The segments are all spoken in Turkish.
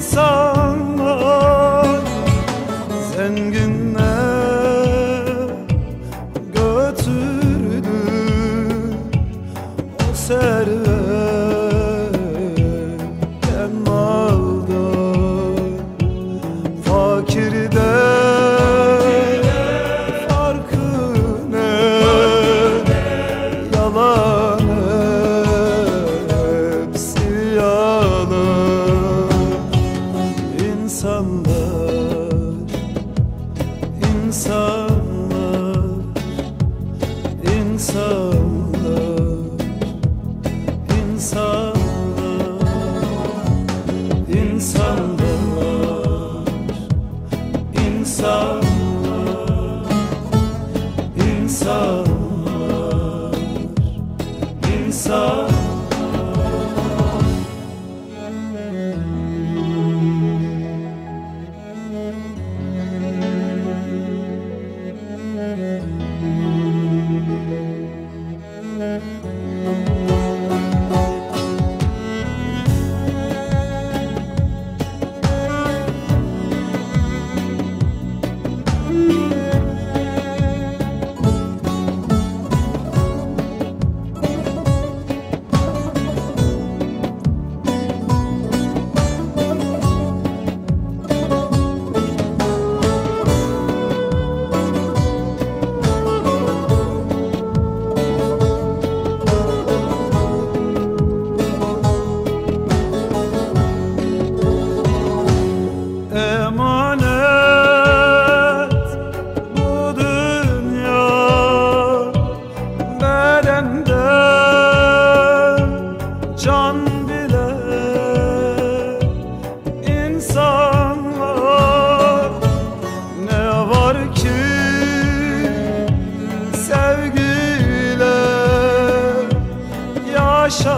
insanlar zenginler götürdü o servet. İnsan. İnsan.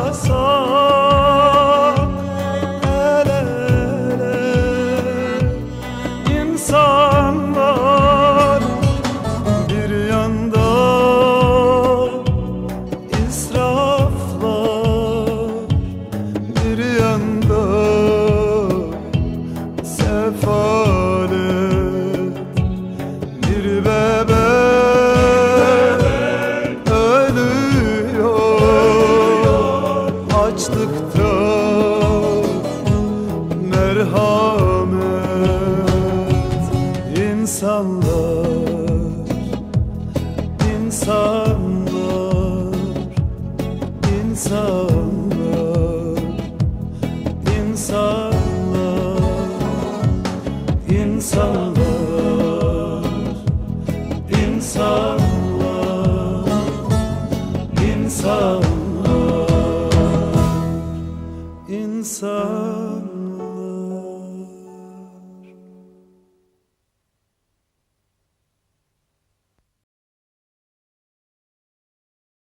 coração. merhamet insanlar insanlar insanlar insanlar insanlar insanlar insanlar insanlar